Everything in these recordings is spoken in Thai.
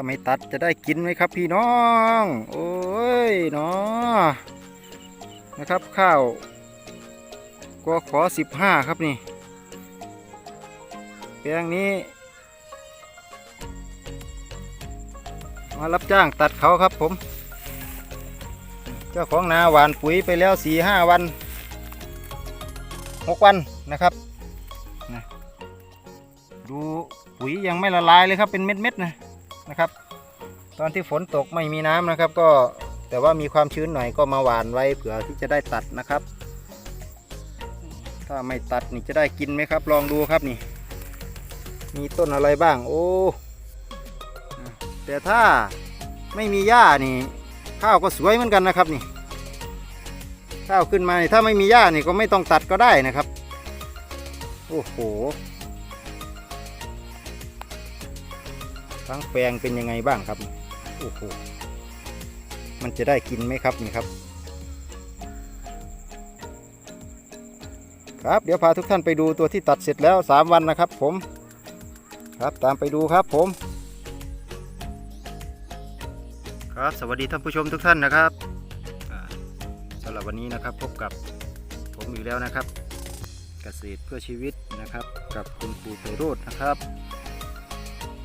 าไม่ตัดจะได้กินไหมครับพี่น้อง โอ้ยเนาะนะครับข้าวก็ขอสิบห้าครับนี่แปลงนี้ มารับจ้างตัดเขาครับผม เจ้าของนาหวานปุ๋ยไปแล้วสี่ห้าวันหกวันนะครับดูปุ๋ยยังไม่ละลายเลยครับเป็นเม็ดๆนะ นะครับ ตอนที่ฝนตกไม่มีน้ำนะครับ ก็แต่ว่ามีความชื้นหน่อยก็มาหวานไว้เผื่อที่จะได้ตัดนะครับ ถ้าไม่ตัดนี่จะได้กินไหมครับ ลองดูครับนี่ มีต้นอะไรบ้าง โอ้แต่ถ้าไม่มีหญ้านี่ ข้าวก็สวยเหมือนกันนะครับนี่ข้าวขึ้นมานี่ถ้าไม่มีหญ้านี่ก็ไม่ต้องตัดก็ได้นะครับ โอ้โห ทั้งแปลงเป็นยังไงบ้างครับโอ้โหมันจะได้กินไหมครับนี่ครับ ครับเดี๋ยวพาทุกท่านไปดูตัวที่ตัดเสร็จแล้ว 3 วันนะครับ ผม ครับตามไปดูครับผม ครับสวัสดีท่านผู้ชมทุกท่านนะครับสำหรับวันนี้นะครับพบกับผมอยู่แล้วนะครับ เกษตรเพื่อชีวิตนะครับ กับคุณครูไพโรธนะครับ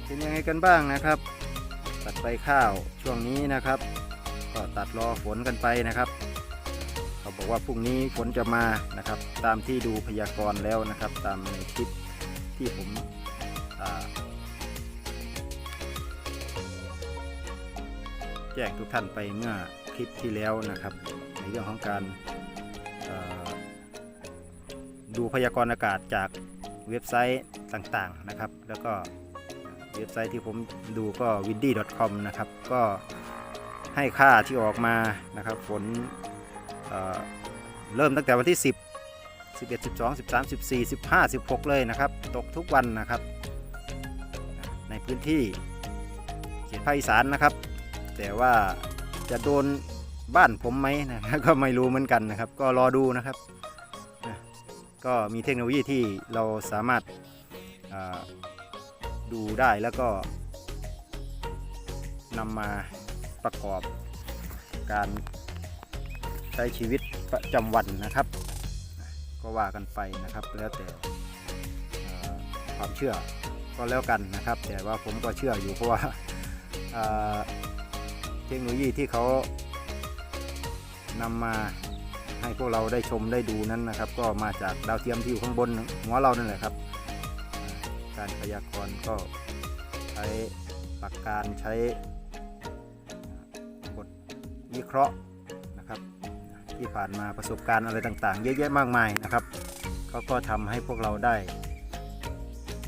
เป็นยังไงกันบ้างนะครับ ตัดใบข้าวช่วงนี้นะครับ ก็ตัดรอฝนกันไปนะครับ เขาบอกว่าพรุ่งนี้ฝนจะมานะครับ ตามที่ดูพยากรณ์แล้วนะครับ ตามในคลิปที่ผมแจ้งทุกท่านไปเมื่อคลิปที่แล้วนะครับ ในเรื่องของการดูพยากรณ์อากาศจากเว็บไซต์ต่างๆนะครับ แล้วก็ เว็บไซต์ที่ผมดูก็ windy.com นะครับ ก็ให้ค่าที่ออกมานะครับฝนเเริ่มตั้งแต่วันที่ 10 11 12 13 14 15 16 เลยนะครับ ตกทุกวันนะครับ ในพื้นที่เขตภาคอีสานนะครับ แต่ว่าจะโดนบ้านผมไหมนะก็ไม่รู้เหมือนกันนะครับ ก็รอดูนะครับก็มีเทคโนโลยีที่เราสามารถ ดูได้แล้วก็นำมาประกอบการใช้ชีวิตประจำวันนะครับ ก็ว่ากันไปนะครับ แล้วแต่ความเชื่อก็แล้วกันนะครับ แต่ว่าผมก็เชื่ออยู่เพราะว่าเทคโนโลยีที่เขานำมาให้พวกเราได้ชมได้ดูนั้นนะครับ ก็มาจากดาวเทียมที่อยู่ข้างบนหัวเรานั่นแหละครับ การพยากรณ์ก็ใช้หลักการใช้บทวิเคราะห์นะครับ ที่ผ่านมาประสบการณ์อะไรต่างๆ เยอะแยะมากมายนะครับเขาก็ทำให้พวกเราได้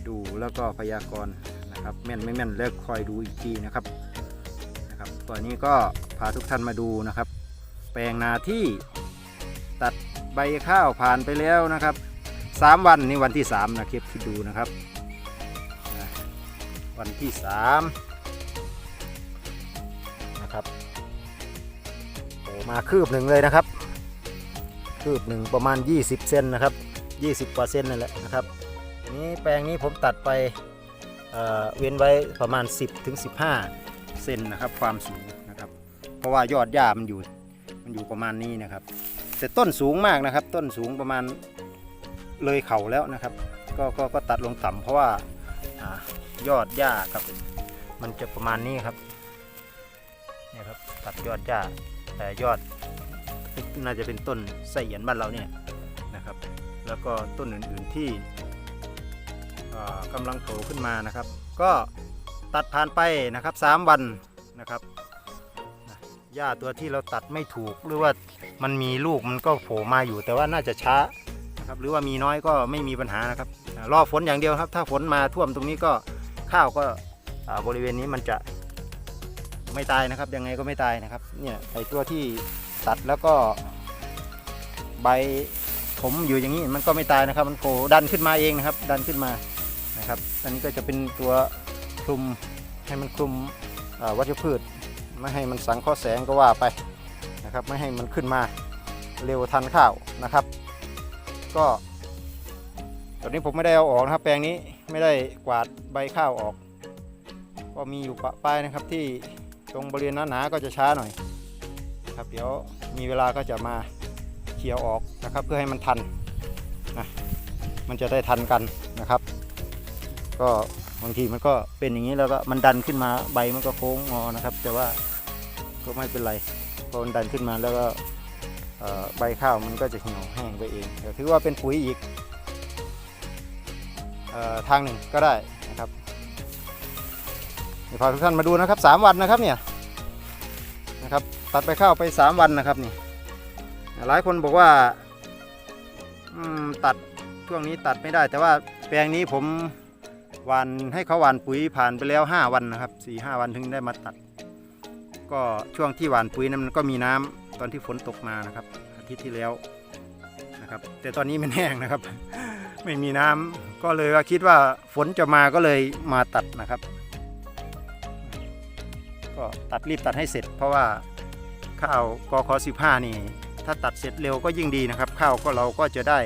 ดูแล้วก็พยากรณ์นะครับแม่นไม่แม่นเลิกคอยดูอีกทีนะครับนะครับตัวนี้ก็พาทุกท่านมาดูนะครับ แปลงนาที่ตัดใบข้าวผ่านไปแล้วนะครับ 3 วันนี่วันที่ 3 นะคลิปที่ดูนะครับ วันที่3นะครับโอ้มาคืบหนึ่งเลยนะครับ คืบหนึ่งประมาณ 20 เซนนะครับ 20กว่าเซนนั่นแหละนะครับนี้แปลงนี้ผมตัดไปเอ่อเว้นไว้ประมาณ 10ถึง15 เซนนะครับ ความสูงนะครับ เพราะว่ายอดหญ้ามันอยู่มันอยู่ประมาณนี้นะครับ แต่ต้นสูงมากนะครับ ต้นสูงประมาณเลยเข่าแล้วนะครับ ก็ก็ก็ตัดลงต่ำเพราะว่า ยอดหญ้ากับ มันจะประมาณนี้ครับเนี่ยครับตัดยอดหญ้าแต่ยอดน่าจะเป็นต้นไส้เหียนบ้านเราเนี่ยนะครับ แล้วก็ต้นอื่นๆที่อ่ากำลังโผล่ขึ้นมานะครับ ก็ตัดผ่านไปนะครับ 3 วันนะครับหญ้าตัวที่เราตัดไม่ถูกหรือว่ามันมีลูกมันก็โผล่มาอยู่แต่ว่าน่าจะช้า ครับหรือว่ามีน้อยก็ไม่มีปัญหานะครับอ่ารอฝนอย่างเดียวครับ ถ้าฝนมาท่วมตรงนี้ก็ข้าวก็บริเวณนี้มันจะไม่ตายนะครับยังไงก็ไม่ตายนะครับเนี่ยไอตัวที่ตัดแล้วก็ใบผมอยู่อย่างนี้มันก็ไม่ตายนะครับ มันโผล่ดันขึ้นมาเองนะครับ ดันขึ้นมานะครับอันนี้ก็จะเป็นตัวคลุมให้มันคลุมวัชพืชไม่ให้มันสังเคราะห์แสงก็ว่าไปนะครับ ไม่ให้มันขึ้นมาเร็วทันข้าวนะครับ ก็ตอนนี้ผมไม่ได้เอาออกนะครับ แปลงนี้ไม่ได้กวาดใบข้าวออก ก็มีอยู่ปะปลายนะครับที่ตรงบริเวณหนาๆก็จะช้าหน่อยครับเดี๋ยวมีเวลาก็จะมาเคลียออกนะครับ เพื่อให้มันทันนะมันจะได้ทันกันนะครับ ก็บางทีมันก็เป็นอย่างนี้แล้วก็มันดันขึ้นมาใบมันก็โค้งงอนะครับ แต่ว่าก็ไม่เป็นไรพอมันดันขึ้นมาแล้วก็ ใบข้าวมันก็จะเหี่ยวแห้งไปเองถือว่าเป็นปุ๋ยอีกออทางหนึ่งก็ได้นะครับเดี๋ยวพาทุกท่านมาดูนะครับ 3 วันนะครับเนี่ยนะครับตัดไปข้าวไป 3 วันนะครับนี่หลายคนบอกว่าตัดช่วงนี้ตัดไม่ได้ แต่ว่าแปลงนี้ผมหวานให้เขาหวานปุ๋ยผ่านไปแล้ว 5 วันนะครับ4 5 วันถึงได้มาตัด ก็ช่วงที่หวานปุ๋ยนั้นมันก็มีน้ำ ตอนที่ฝนตกมานะครับ อาทิตย์ที่แล้วนะครับ แต่ตอนนี้มันแห้งนะครับ ไม่มีน้ำก็เลยว่าคิดว่าฝนจะมาก็เลยมาตัดนะครับ ก็ตัดรีบตัดให้เสร็จ เพราะว่าข้าวกค15นี่ ถ้าตัดเสร็จเร็วก็ยิ่งดีนะครับ ข้าวก็เราก็จะได้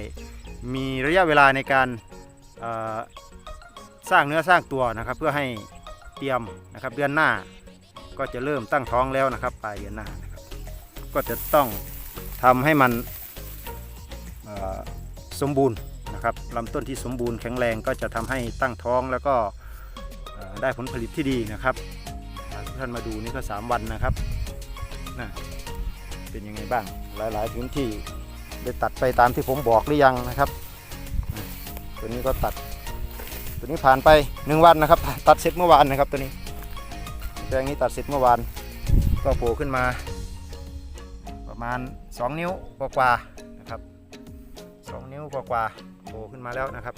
มีระยะเวลาในการสร้างเนื้อสร้างตัวนะครับ เพื่อให้เตรียมนะครับเดือนหน้าก็จะเริ่มตั้งท้องแล้วนะครับปลายเดือนหน้า ก็จะต้องทำให้มันสมบูรณ์นะครับลำต้นที่สมบูรณ์แข็งแรงก็จะทำให้ตั้งท้องแล้วก็ได้ผลผลิตที่ดีนะครับทุกท่านมาดูนี่ก็ 3 วันนะครับนะเป็นยังไงบ้างหลาย ๆ พื้นที่ได้ตัดไปตามที่ผมบอกหรือยังนะครับ ตัวนี้ก็ตัด ตัวนี้ผ่านไป 1 วันนะครับ ตัดเสร็จเมื่อวานนะครับตัวนี้แปลงนี้ตัดเสร็จเมื่อวานก็โผล่ขึ้นมา มาณ 2 นิ้วกว่าๆนะครับ 2 นิ้วกว่าๆโผล่ขึ้นมาแล้วนะครับ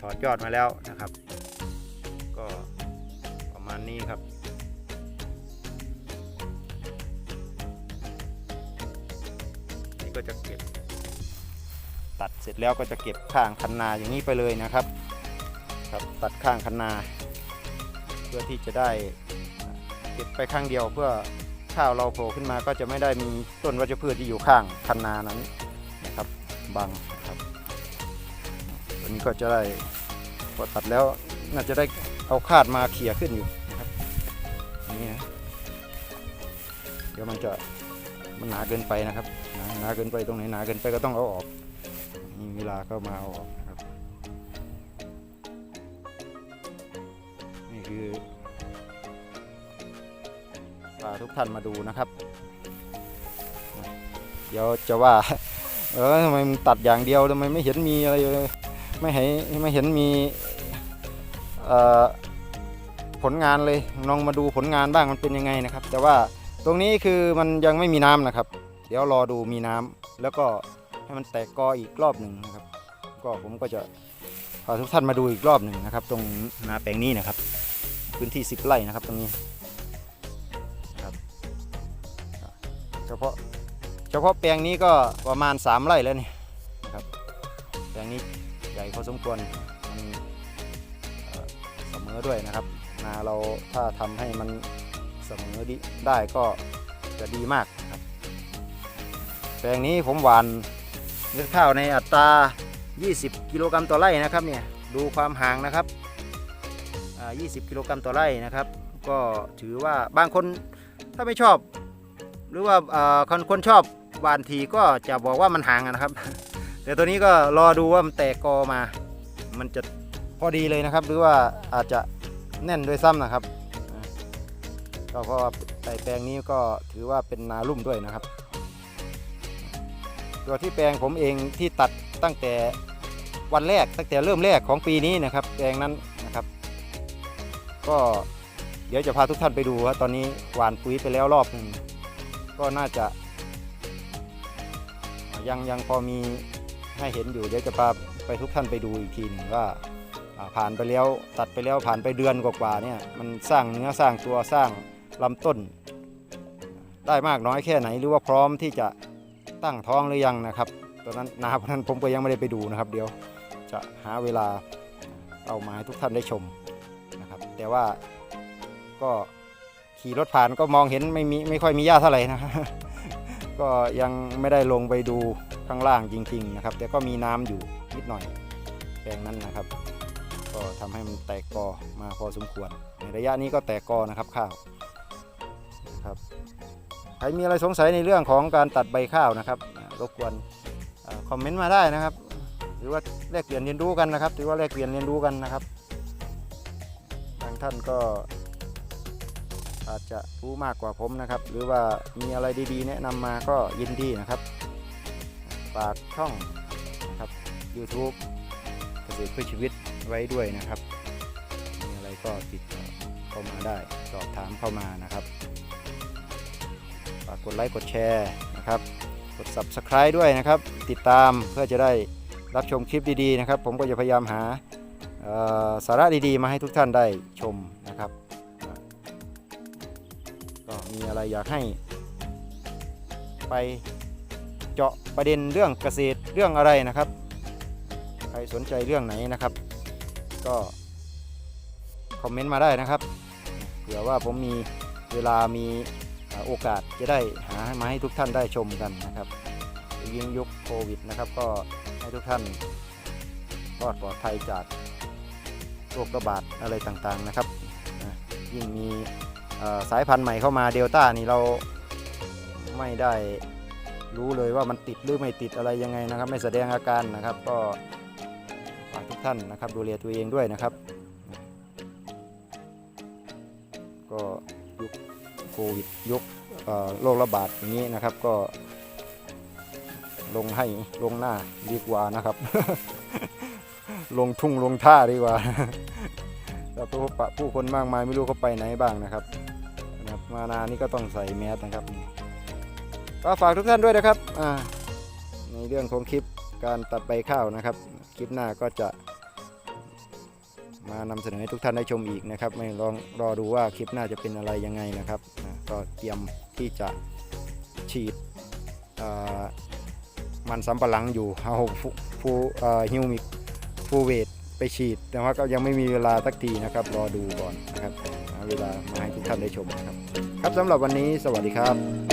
ถอดยอดมาแล้วนะครับ ก็ประมาณนี้ครับนี่ก็จะเก็บ ตัดเสร็จแล้วก็จะเก็บข้างคันนาอย่างนี้ไปเลยนะครับครับตัดข้างคันนา เพื่อที่จะได้เก็บไปข้างเดียวเพื่อ ข้าวเราโผล่ขึ้นมาก็จะไม่ได้มีต้นวัชพืชที่อยู่ข้างคันนานั้นนะครับบังครับตัวนี้ก็จะได้พอตัดแล้วน่าจะได้เอาคาดมาเขี่ยขึ้นอยู่นะครับนี้นะเดี๋ยวมันจะมันหนาเกินไปนะครับหนาหนาเกินไปตรงไหนหนาเกินไปก็ต้องเอาออกมีเวลาก็มาเอาออกนะครับนี่คือ พาทุกท่านมาดูนะครับ เดี๋ยวจะว่า เออทำไมมึงตัดอย่างเดียวทำไมไม่เห็นมีอะไรเลยไม่เห็นไม่เห็นมีผลงานเลยลองมาดูผลงานบ้างมันเป็นยังไงนะครับ แต่ว่าตรงนี้คือมันยังไม่มีน้ำนะครับ เดี๋ยวรอดูมีน้ำแล้วก็ให้มันแตกกออีกรอบหนึ่งนะครับ ก็ผมก็จะพาทุกท่านมาดูอีกรอบหนึ่งนะครับ ตรงนาแปลงนี้นะครับ พื้นที่ 10 ไร่นะครับตรงนี้ เฉพาะเฉพาะแปลงนี้ก็ประมาณ 3 ไร่แล้วนี่ครับแปลงนี้ใหญ่พอสมควรมันเสมอด้วยนะครับนาเราถ้าทำให้มันเสมอดีได้ก็จะดีมากครับแปลงนี้ผมหวานเม็ดข้าวในอัตรา 20 กิโลกรัมต่อไร่นะครับเนี่ยดูความห่างนะครับอ่า20 กิโลกรัมต่อไร่นะครับ ก็ถือว่าบางคนถ้าไม่ชอบ หรือว่าคนคนชอบหวานทีก็จะบอกว่ามันห่างนะครับ แต่ตัวนี้ก็รอดูว่ามันแตกกอมา มันจะพอดีเลยนะครับ หรือว่าอาจจะแน่นด้วยซ้ำนะครับก็เพราะว่าไต่แปลงนี้ก็ถือว่าเป็นนาลุ่มด้วยนะครับ ตัวที่แปลงผมเองที่ตัดตั้งแต่วันแรกตั้งแต่เริ่มแรกของปีนี้นะครับ แปลงนั้นนะครับ ก็เดี๋ยวจะพาทุกท่านไปดูว่าตอนนี้หวานปุ๋ยไปแล้วรอบหนึ่ง ก็น่าจะ ยังยังพอมีให้เห็นอยู่เดี๋ยวจะพาไปทุกท่านไปดูอีกทีหนึ่งว่าผ่านไปแล้วตัดไปแล้วผ่านไปเดือนกว่าๆเนี่ยมันสร้างเนื้อสร้างตัวสร้างลำต้น ได้มากน้อยแค่ไหนหรือว่าพร้อมที่จะตั้งท้องหรือยังนะครับตอนนั้นนาพนั้นผมก็ยังไม่ได้ไปดูนะครับ เดี๋ยวจะหาเวลาเอามาให้ทุกท่านได้ชมนะครับ แต่ว่าก็ ขี่รถผ่านก็มองเห็นไม่มีไม่ค่อยมีหญ้าเท่าไหร่นะก็ยังไม่ได้ลงไปดูข้างล่างจริง ๆ นะครับ แต่ก็มีน้ำอยู่นิดหน่อยแปลงนั้นนะครับ ก็ทำให้มันแตกกอมาพอสมควร ในระยะนี้ก็แตกกอนะครับข้าวครับใครมีอะไรสงสัยในเรื่องของการตัดใบข้าวนะครับรบกวนคอมเมนต์มาได้นะครับ หรือว่าแลกเปลี่ยนเรียนรู้กันนะครับถือว่าแลกเปลี่ยนเรียนรู้กันนะครับ บางท่านก็ อาจจะรู้มากกว่าผมนะครับ หรือว่ามีอะไรดีๆ แนะนำมาก็ยินดีนะครับฝากช่องนะครับ YouTube เกษตรเพื่อชีวิตไว้ด้วยนะครับ มีอะไรก็ติดต่อเข้ามาได้สอบถามเข้ามานะครับฝากกดไลค์กดแชร์นะครับ กด Subscribe ด้วยนะครับ ติดตามเพื่อจะได้รับชมคลิปดีๆนะครับ ผมก็จะพยายามหาสาระดีๆ มาให้ทุกท่านได้ชม ก็มีอะไรอยากให้ ไปเจาะประเด็นเรื่องเกษตรเรื่องอะไรนะครับ ใครสนใจเรื่องไหนนะครับ ก็คอมเมนต์มาได้นะครับเผื่อว่าผมมีเวลามีโอกาสจะได้หามาให้ทุกท่านได้ชมกันนะครับยิ่งยุคโควิดนะครับ ก็ให้ทุกท่านรอดปลอดภัยจากโรคระบาดอะไรต่างๆนะครับยิ่งมี สายพันธุ์ใหม่เข้ามาเดลต้านี่เราไม่ได้รู้เลยว่ามันติดหรือไม่ติดอะไรยังไงนะครับ ไม่แสดงอาการนะครับก็ฝากทุกท่านนะครับ ดูแลตัวเองด้วยนะครับ ก็ยุคโควิดยุคโรคระบาดอย่างนี้นะครับก็ ลงให้ลงหน้าดีกว่านะครับ ลงทุ่งลงท่าดีกว่าแล้วพบปะผู้คนมากมายไม่รู้เขาไปไหนบ้างนะครับ มานานี่ก็ต้องใส่แมสนะครับก็ฝากทุกท่านด้วยนะครับในเรื่องของคลิปการตัดใบข้าวนะครับ คลิปหน้าก็จะมานำเสนอให้ทุกท่านได้ชมอีกนะครับ ไม่ลองรอดูว่าคลิปหน้าจะเป็นอะไรยังไงนะครับก็เตรียมที่จะฉีดมันสำปะหลังอยู่เอาฟูฮิวมิกฟูเวทไปฉีดแต่ว่าก็ยังไม่มีเวลาสักทีนะครับ รอดูก่อนนะครับ เวลามาให้ทุกท่านได้ชมนะครับ ครับสำหรับวันนี้สวัสดีครับ